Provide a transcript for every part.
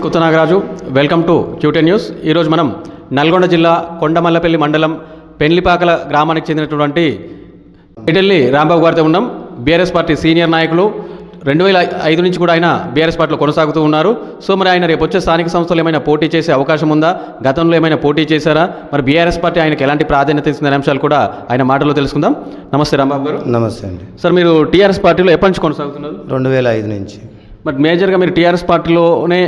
This Kotha Nagaraju. Welcome to క్యూటే news. ఈరోజు మనం నల్గొండ జిల్లా కొండమల్లపల్లి మండలం పెండ్లిపాకల గ్రామానికి చెందినటువంటి ఇటల్లి రాంబాబు గారితో ఉన్నాం. బీఆర్ఎస్ పార్టీ సీనియర్ నాయకులు. రెండు వేల ఐదు నుంచి కూడా ఆయన బీఆర్ఎస్ పార్టీలో కొనసాగుతూ ఉన్నారు. సో మరి ఆయన రేపు వచ్చే స్థానిక సంస్థలు ఏమైనా పోటీ చేసే అవకాశం ఉందా? గతంలో ఏమైనా పోటీ చేశారా? మరి బీఆర్ఎస్ పార్టీ ఆయనకి ఎలాంటి ప్రాధాన్యత ఇస్తుందనే అంశాలు కూడా ఆయన మాటలో తెలుసుకుందాం. నమస్తే రాంబాబు గారు. నమస్తే అండి. సార్ మీరు టీఆర్ఎస్ పార్టీలో ఎప్పటి నుంచి కొనసాగుతున్నారు? రెండు వేల ఐదు నుంచి. మరి మేజర్గా మీరు టీఆర్ఎస్ పార్టీలోనే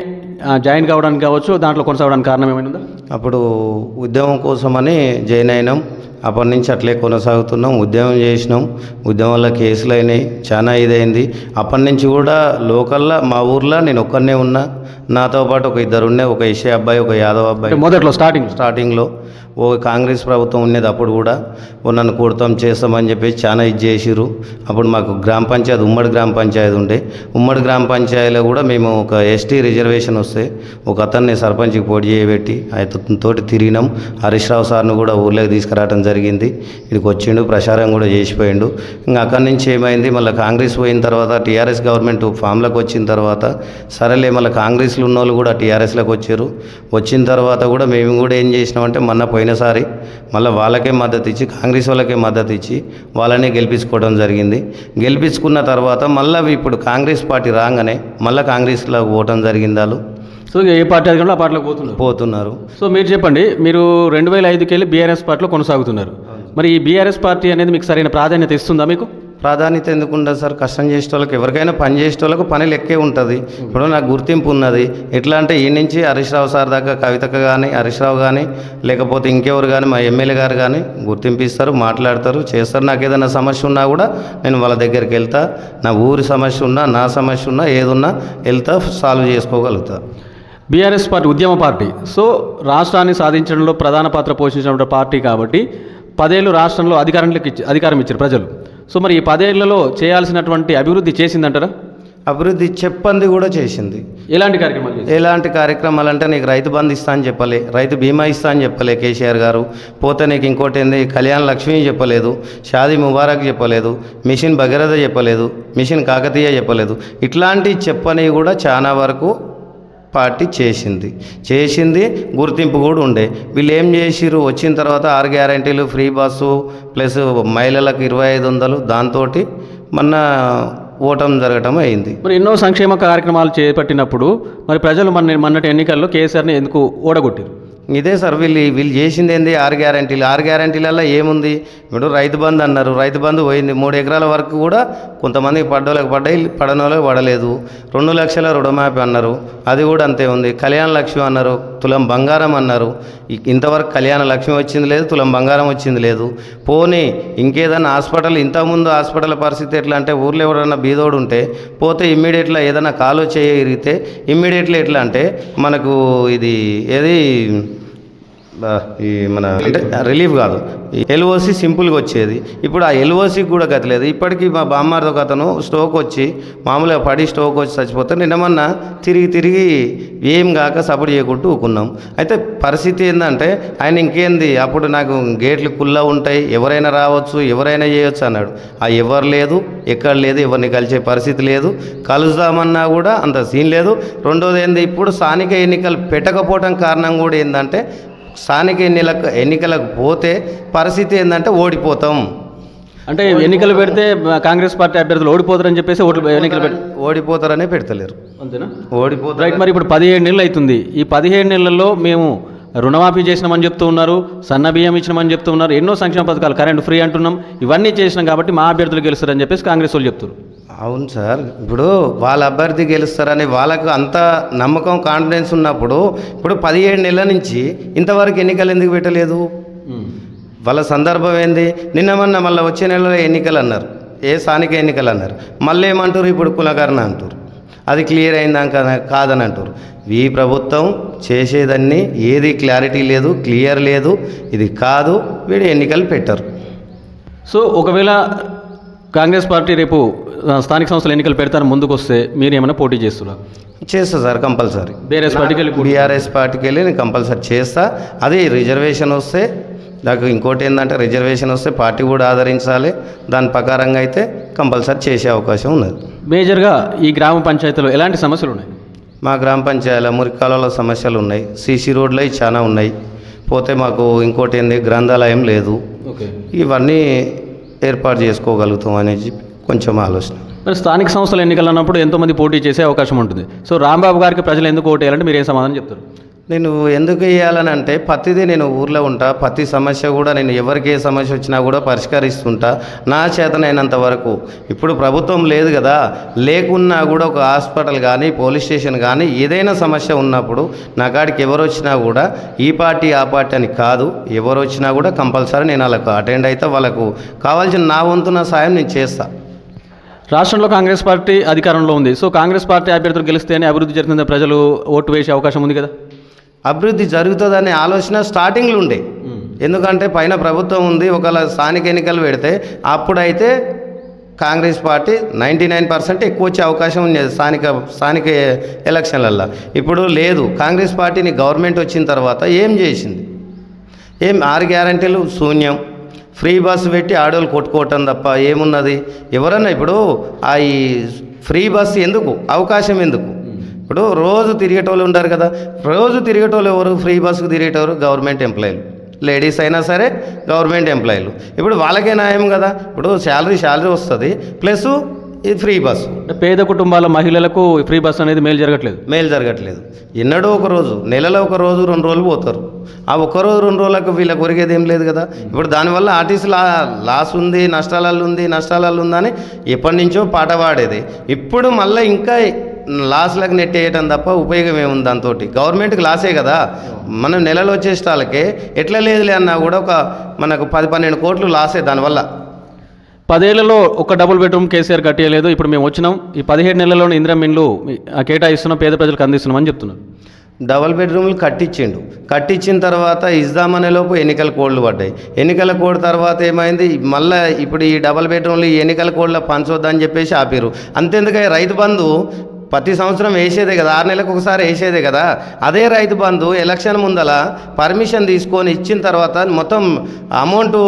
జాయిన్ కావడానికి కావచ్చు దాంట్లో కొనసాగడానికి కారణం ఏమైనా ఉందా? అప్పుడు ఉద్యమం కోసమని జాయిన్ అయినాం. అప్పటి నుంచి అట్లే కొనసాగుతున్నాం. ఉద్యమం చేసినాం. ఉద్యమంలో కేసులు అయినాయి. చాలా ఇదైంది. అప్పటి నుంచి కూడా లోకల్లో మా ఊర్లో నేను ఒక్కనే ఉన్నా. నాతో పాటు ఒక ఇద్దరు ఉండే ఒక ఇషే అబ్బాయి ఒక యాదవ్ అబ్బాయి. మొదట్లో స్టార్టింగ్ స్టార్టింగ్లో ఓ కాంగ్రెస్ ప్రభుత్వం ఉండేది అప్పుడు కూడా. నన్ను కొడతాం చేస్తామని చెప్పేసి చాలా ఇది చేసిర్రు. అప్పుడు మాకు గ్రామ పంచాయతీ ఉమ్మడి గ్రామ పంచాయతీ ఉండే. ఉమ్మడి గ్రామ పంచాయతీలో కూడా మేము ఒక ఎస్టీ రిజర్వేషన్ వస్తే ఒక అతన్ని సర్పంచ్కి పోటీ చేయబెట్టి తోటి తిరిగినాం. హరీష్రావు సార్ను కూడా ఊర్లోకి తీసుకురావడం జరిగింది. ఇక్కడికి వచ్చిండు ప్రచారం కూడా చేసిపోయిండు. ఇంకా అక్కడి నుంచి ఏమైంది? మళ్ళీ కాంగ్రెస్ పోయిన తర్వాత టీఆర్ఎస్ గవర్నమెంట్ ఫామ్లోకి వచ్చిన తర్వాత సరేలే మళ్ళీ కాంగ్రెస్లో ఉన్న వాళ్ళు కూడా టీఆర్ఎస్లోకి వచ్చారు. వచ్చిన తర్వాత కూడా మేము కూడా ఏం చేసినామంటే మొన్న పోయినసారి మళ్ళీ వాళ్ళకే మద్దతు ఇచ్చి కాంగ్రెస్ వాళ్ళకే మద్దతు ఇచ్చి వాళ్ళనే గెలిపించుకోవడం జరిగింది. గెలిపించుకున్న తర్వాత మళ్ళీ ఇప్పుడు కాంగ్రెస్ పార్టీ రాగానే మళ్ళీ కాంగ్రెస్లో పోవటం జరిగింది వాళ్ళు. సో ఏ పార్టీ అధికారంలో ఆ పార్టీలో పోతున్నారు? పోతున్నారు. సో మీరు చెప్పండి మీరు రెండు వేల ఐదుకి వెళ్ళి బీఆర్ఎస్ పార్టీలో కొనసాగుతున్నారు. మరి ఈ బీఆర్ఎస్ పార్టీ అనేది మీకు సరైన ప్రాధాన్యత ఇస్తుందా మీకు? ప్రాధాన్యత ఎందుకు ఉండదు సార్? కష్టం చేసే వాళ్ళకి ఎవరికైనా పని చేసే వాళ్ళకు పని లెక్కే ఉంటుంది. ఇప్పుడు నాకు గుర్తింపు ఉన్నది ఎట్లా అంటే ఈ నుంచి హరీష్ రావు సార్ దాకా కవితక కానీ హరీష్ రావు కానీ లేకపోతే ఇంకెవరు కానీ మా ఎమ్మెల్యే గారు కానీ గుర్తింపు ఇస్తారు మాట్లాడతారు చేస్తారు. నాకు ఏదైనా సమస్య ఉన్నా కూడా నేను వాళ్ళ దగ్గరికి వెళ్తా. నా ఊరి సమస్య ఉన్నా నా సమస్య ఉన్నా ఏదున్నా వెళ్తా సాల్వ్ చేసుకోగలుగుతా. బీఆర్ఎస్ పార్టీ ఉద్యమ పార్టీ. సో రాష్ట్రాన్ని సాధించడంలో ప్రధాన పాత్ర పోషించిన పార్టీ కాబట్టి పదేళ్ళు రాష్ట్రంలో అధికారంలోకి అధికారం ఇచ్చారు ప్రజలు. సో మరి ఈ పదేళ్ళలో చేయాల్సినటువంటి అభివృద్ధి చేసిందంటారా? అభివృద్ధి చెప్పంది కూడా చేసింది. ఎలాంటి కార్యక్రమాలు? ఎలాంటి కార్యక్రమాలు అంటే నీకు రైతు బంధు ఇస్తా అని చెప్పలే రైతు బీమా ఇస్తా అని చెప్పలే కేసీఆర్ గారు. పోతే నీకు ఇంకోటి ఏంది? కళ్యాణ లక్ష్మి చెప్పలేదు షాదీ ముబారక్ చెప్పలేదు మిషన్ భగీరథ చెప్పలేదు మిషన్ కాకతీయ చెప్పలేదు. ఇట్లాంటి చెప్పని కూడా చాలా వరకు పార్టీ చేసింది. చేసింది గుర్తింపు కూడా ఉండే. వీళ్ళు ఏం చేసిర్రు? వచ్చిన తర్వాత ఆరు గ్యారంటీలు ఫ్రీ బస్సు ప్లస్ మహిళలకు ఇరవై ఐదు వందలు. దాంతో మొన్న ఓటం జరగటం అయింది. మరి ఎన్నో సంక్షేమ కార్యక్రమాలు చేపట్టినప్పుడు మరి ప్రజలు మన మొన్నటి ఎన్నికల్లో కేసీఆర్ని ఎందుకు ఓడగొట్టారు ఇదే సార్ వీళ్ళు వీళ్ళు చేసింది ఏంది? ఆరు గ్యారంటీలు. ఆరు గ్యారంటీలలో ఏముంది? ఇప్పుడు రైతు బంధు అన్నారు. రైతు బంధు పోయింది. మూడు ఎకరాల వరకు కూడా కొంతమందికి పడ్డోళ్ళకి పడ్డాయి పడనోళ్ళకి పడలేదు. రెండు లక్షల రుణమాఫీ అన్నారు. అది కూడా అంతే ఉంది. కళ్యాణ లక్ష్మి అన్నారు. తులం బంగారం అన్నారు. ఇంతవరకు కళ్యాణ లక్ష్మి వచ్చింది లేదు తులం బంగారం వచ్చింది లేదు. పోనీ ఇంకేదైనా హాస్పిటల్ ఇంతకుముందు హాస్పిటల్ పరిస్థితి ఎట్లా అంటే ఊర్లో ఎవడన్నా బీదోడు ఉంటే పోతే ఇమ్మీడియట్గా ఏదైనా కాలు చేయి ఇమ్మీడియట్లీ ఎట్లా అంటే మనకు ఇది ఏది ఈ మన అంటే రిలీఫ్ కాదు. ఎల్ఓసి సింపుల్గా వచ్చేది. ఇప్పుడు ఆ ఎల్ఓసికి కూడా గతలేదు ఇప్పటికీ మా బామ్మారిది ఒక అతను స్టోక్ వచ్చి మామూలుగా పడి స్టోక్ వచ్చి చచ్చిపోతే నిన్నమన్నా తిరిగి తిరిగి ఏం కాక సపోర్ట్ చేయకుంటూ ఊకున్నాం. అయితే పరిస్థితి ఏంటంటే ఆయన ఇంకేంది? అప్పుడు నాకు గేట్లు కుల్లా ఉంటాయి. ఎవరైనా రావచ్చు ఎవరైనా చేయొచ్చు అన్నాడు. ఆ ఎవరు లేదు ఎక్కడ లేదు ఎవరిని కలిసే పరిస్థితి లేదు. కలుద్దామన్నా కూడా అంత సీన్ లేదు. రెండోది ఏంది? ఇప్పుడు స్థానిక ఎన్నికలు పెట్టకపోవడం కారణం కూడా ఏంటంటే స్థానిక ఎన్నికలకు ఎన్నికలకు పోతే పరిస్థితి ఏంటంటే ఓడిపోతాం. అంటే ఎన్నికలు పెడితే కాంగ్రెస్ పార్టీ అభ్యర్థులు ఓడిపోతారని చెప్పేసి ఓట్లు ఎన్నికలు పెట్టి ఓడిపోతారనే పెడతలేరు. అంతేనా? ఓడిపోతారు రైట్ మరి ఇప్పుడు పదిహేడు నెలలు అవుతుంది ఈ పదిహేడు నెలల్లో మేము రుణమాఫీ చేసినామని చెప్తూ ఉన్నారు సన్న బియ్యం ఇచ్చినామని చెప్తూ ఉన్నారు ఎన్నో సంక్షేమ పథకాలు కరెంట్ ఫ్రీ అంటున్నాం ఇవన్నీ చేసినాం కాబట్టి మా అభ్యర్థులు గెలుస్తారని చెప్పేసి కాంగ్రెస్ వాళ్ళు చెప్తారు అవును సార్. ఇప్పుడు వాళ్ళ అభ్యర్థి గెలుస్తారని వాళ్ళకు అంత నమ్మకం కాన్ఫిడెన్స్ ఉన్నప్పుడు ఇప్పుడు పదిహేడు నెలల నుంచి ఇంతవరకు ఎన్నికలు ఎందుకు పెట్టలేదు? వాళ్ళ సందర్భం ఏంది? నిన్న మొన్న మళ్ళీ వచ్చే నెలలో ఎన్నికలు అన్నారు. ఏ స్థానిక ఎన్నికలు అన్నారు. మళ్ళీ ఏమంటారు? ఇప్పుడు కులకరణ అంటారు. అది క్లియర్ అయిందాక కాదని అంటారు. ఈ ప్రభుత్వం చేసేదన్నీ ఏది క్లారిటీ లేదు క్లియర్ లేదు ఇది కాదు వీడు ఎన్నికలు పెట్టరు. సో ఒకవేళ కాంగ్రెస్ పార్టీ రేపు స్థానిక సంస్థల ఎన్నికలు పెడతారు ముందుకు వస్తే మీరు ఏమైనా పోటీ చేస్తున్నారు చేస్తా సార్ కంపల్సరీ. బీఆర్ఎస్ పార్టీకి వెళ్ళి బీఆర్ఎస్ పార్టీకి వెళ్ళి నేను కంపల్సరీ చేస్తా. అదే రిజర్వేషన్ వస్తే నాకు ఇంకోటి ఏంటంటే రిజర్వేషన్ వస్తే పార్టీ కూడా ఆదరించాలి. దాని ప్రకారంగా అయితే కంపల్సరీ చేసే అవకాశం ఉన్నది. మేజర్గా ఈ గ్రామ పంచాయతీలో ఎలాంటి సమస్యలు ఉన్నాయి? మా గ్రామ పంచాయతీలో మురికాలలో సమస్యలు ఉన్నాయి. సీసీ రోడ్లు చాలా ఉన్నాయి. పోతే మాకు ఇంకోటి ఏంది గ్రంథాలయం లేదు. ఓకే. ఇవన్నీ ఏర్పాటు చేసుకోగలుగుతాం అనేది కొంచెం ఆలోచన. మరి స్థానిక సంస్థల ఎన్నికలు అన్నప్పుడు ఎంతోమంది పోటీ చేసే అవకాశం ఉంటుంది. సో రాంబాబు గారికి ప్రజలు ఎందుకు ఓటు వేయాలంటే మీరు ఏం సమాధానం చెప్తారు? నేను ఎందుకు వేయాలని అంటే ప్రతిదీ నేను ఊర్లో ఉంటా ప్రతి సమస్య కూడా నేను ఎవరికి ఏ సమస్య వచ్చినా కూడా పరిష్కరిస్తుంటా. నా చేతనైనంత వరకు. ఇప్పుడు ప్రభుత్వం లేదు కదా లేకున్నా కూడా ఒక హాస్పిటల్ కానీ పోలీస్ స్టేషన్ కానీ ఏదైనా సమస్య ఉన్నప్పుడు నా కాడికి ఎవరు వచ్చినా కూడా ఈ పార్టీ ఆ పార్టీ అని కాదు. ఎవరు వచ్చినా కూడా కంపల్సరీ నేను వాళ్ళకు అటెండ్ అయితే వాళ్ళకు కావాల్సిన నా వంతున సాయం నేను చేస్తాను రాష్ట్రంలో కాంగ్రెస్ పార్టీ అధికారంలో ఉంది. సో కాంగ్రెస్ పార్టీ అభ్యర్థులు గెలిస్తేనే అభివృద్ధి జరుగుతుందని ప్రజలు ఓటు వేసే అవకాశం ఉంది కదా? అభివృద్ధి జరుగుతుందనే ఆలోచన స్టార్టింగ్లో ఉండే. ఎందుకంటే పైన ప్రభుత్వం ఉంది ఒకవేళ స్థానిక ఎన్నికలు పెడితే అప్పుడైతే Congress party ninety nine percent ఎక్కువ వచ్చే అవకాశం ఉంది స్థానిక స్థానిక ఎలక్షన్లల్లో. ఇప్పుడు లేదు. కాంగ్రెస్ పార్టీని గవర్నమెంట్ వచ్చిన తర్వాత ఏం చేసింది? ఏం ఆరు గ్యారంటీలు? శూన్యం. ఫ్రీ బస్సు పెట్టి ఆడోళ్ళు కొట్టుకోవటం తప్ప ఏమున్నది? ఎవరన్నా ఇప్పుడు ఆ ఈ ఫ్రీ బస్సు ఎందుకు? అవకాశం ఎందుకు? ఇప్పుడు రోజు తిరిగేటోళ్ళు ఉంటారు కదా రోజు తిరిగేటోళ్ళు ఎవరు? ఫ్రీ బస్సుకు తిరిగేటోరు గవర్నమెంట్ ఎంప్లాయీలు. లేడీస్ అయినా సరే గవర్నమెంట్ ఎంప్లాయీలు. ఇప్పుడు వాళ్ళకే న్యాయం కదా ఇప్పుడు శాలరీ శాలరీ వస్తుంది. ప్లస్ ఇది ఫ్రీ బస్సు పేద కుటుంబాల మహిళలకు ఫ్రీ బస్ అనేది మేలు జరగట్లేదు. మేలు జరగట్లేదు. ఎన్నడో ఒక రోజు నెలలో ఒక రోజు రెండు రోజులు పోతారు. ఆ ఒక్క రోజు రెండు రోజులకు వీళ్ళకి కొరిగేది ఏం లేదు కదా. ఇప్పుడు దానివల్ల ఆర్టీసీ లా లాస్ ఉంది నష్టాలలో ఉంది నష్టాలలో ఉందని ఎప్పటి నుంచో పాట పాడేది. ఇప్పుడు మళ్ళీ ఇంకా లాస్లకు నెట్టేయటం తప్ప ఉపయోగం ఏముంది దాంతో గవర్నమెంట్కి లాసే కదా. మనం నెలలో వచ్చేటాలకే ఎట్లా లేదులే అన్నా కూడా ఒక మనకు పది పన్నెండు కోట్లు లాసే దానివల్ల. పదేళ్ళలో ఒక డబుల్ బెడ్రూమ్ కేసీఆర్ కట్టేయలేదు. ఇప్పుడు మేము వచ్చినాం. ఈ పదిహేడు నెలల్లోనే ఇందిరా ఇండ్లు కేటాయిస్తున్నాం పేద ప్రజలకు అందిస్తున్నాం అని చెప్తున్నారు. డబల్ బెడ్రూమ్లు కట్టించిండు. కట్టించిన తర్వాత ఇద్దామనే లోపు ఎన్నికల కోడ్లు పడ్డాయి. ఎన్నికల కోడ్ తర్వాత ఏమైంది? మళ్ళీ ఇప్పుడు ఈ డబల్ బెడ్రూమ్లు ఈ ఎన్నికల కోడ్ల పంచొద్దని చెప్పేసి ఆపారు అంతెందుకే రైతు బంధు ప్రతి సంవత్సరం వేసేదే కదా ఆరు నెలలకు ఒకసారి వేసేదే కదా. అదే రైతు బంధు ఎలక్షన్ ముందల పర్మిషన్ తీసుకొని ఇచ్చిన తర్వాత మొత్తం అమౌంట్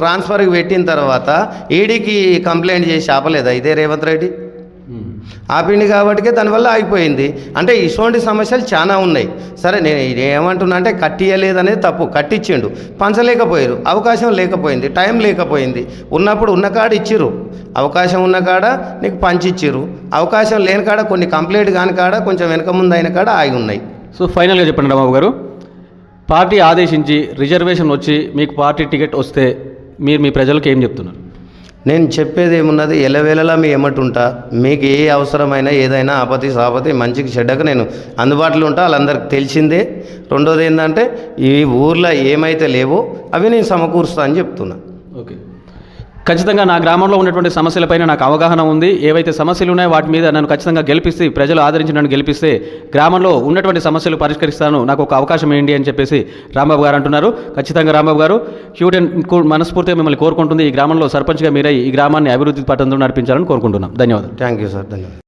ట్రాన్స్ఫర్కి పెట్టిన తర్వాత ఈడీకి కంప్లైంట్ చేసి ఆపలేదా ఇదే రేవంత్ రెడ్డి? ఆపిండి కాబట్టికే దానివల్ల ఆగిపోయింది. అంటే ఇటువంటి సమస్యలు చాలా ఉన్నాయి. సరే నేను ఏమంటున్నా అంటే కట్టియలేదనేది తప్పు. కట్టించిండు పంచలేకపోయారు. అవకాశం లేకపోయింది. టైం లేకపోయింది. ఉన్నప్పుడు ఉన్న కాడ ఇచ్చిర్రు. అవకాశం ఉన్న కాడ నీకు పంచిచ్చిర్రు. అవకాశం లేని కాడ కొన్ని కంప్లైంట్ కాని కాడ కొంచెం వెనక ముందు అయిన కాడ ఆగి ఉన్నాయి. సో ఫైనల్గా చెప్పండి రాంబాబు గారు. పార్టీ ఆదేశించి రిజర్వేషన్ వచ్చి మీకు పార్టీ టికెట్ వస్తే మీరు మీ ప్రజలకు ఏం చెప్తున్నారు? నేను చెప్పేది ఏమున్నది? ఎలవేళలా మీ ఎమ్మటుంటా మీకు ఏ అవసరమైనా ఏదైనా ఆపతి సాపతి మంచికి చెడ్డకు నేను అందుబాటులో ఉంటా. వాళ్ళందరికి తెలిసిందే. రెండోది ఏంటంటే ఈ ఊర్లో ఏమైతే లేవో అవి నేను సమకూరుస్తా అని చెప్తున్నా. ఓకే. ఖచ్చితంగా నా గ్రామంలో ఉన్నటువంటి సమస్యలపైన నాకు అవగాహన ఉంది. ఏవైతే సమస్యలు ఉన్నాయో వాటి మీద నన్ను ఖచ్చితంగా గెలిపిస్తే ప్రజలు ఆదరించి నన్ను గెలిపిస్తే గ్రామంలో ఉన్నటువంటి సమస్యలు పరిష్కరిస్తాను. నాకు ఒక అవకాశం ఏంటి అని చెప్పేసి రాంబాబు గారు అంటున్నారు. ఖచ్చితంగా రాంబాబు గారు క్యూటెన్ మనస్ఫూర్తిగా మిమ్మల్ని కోరుకుంటుంది. ఈ గ్రామంలో సర్పంచ్గా మీరై ఈ గ్రామాన్ని అభివృద్ధి పట్టంలో నడిపించాలని కోరుకుంటున్నాం. ధన్యవాదాలు. Thank you sir. ధన్యవాదాలు.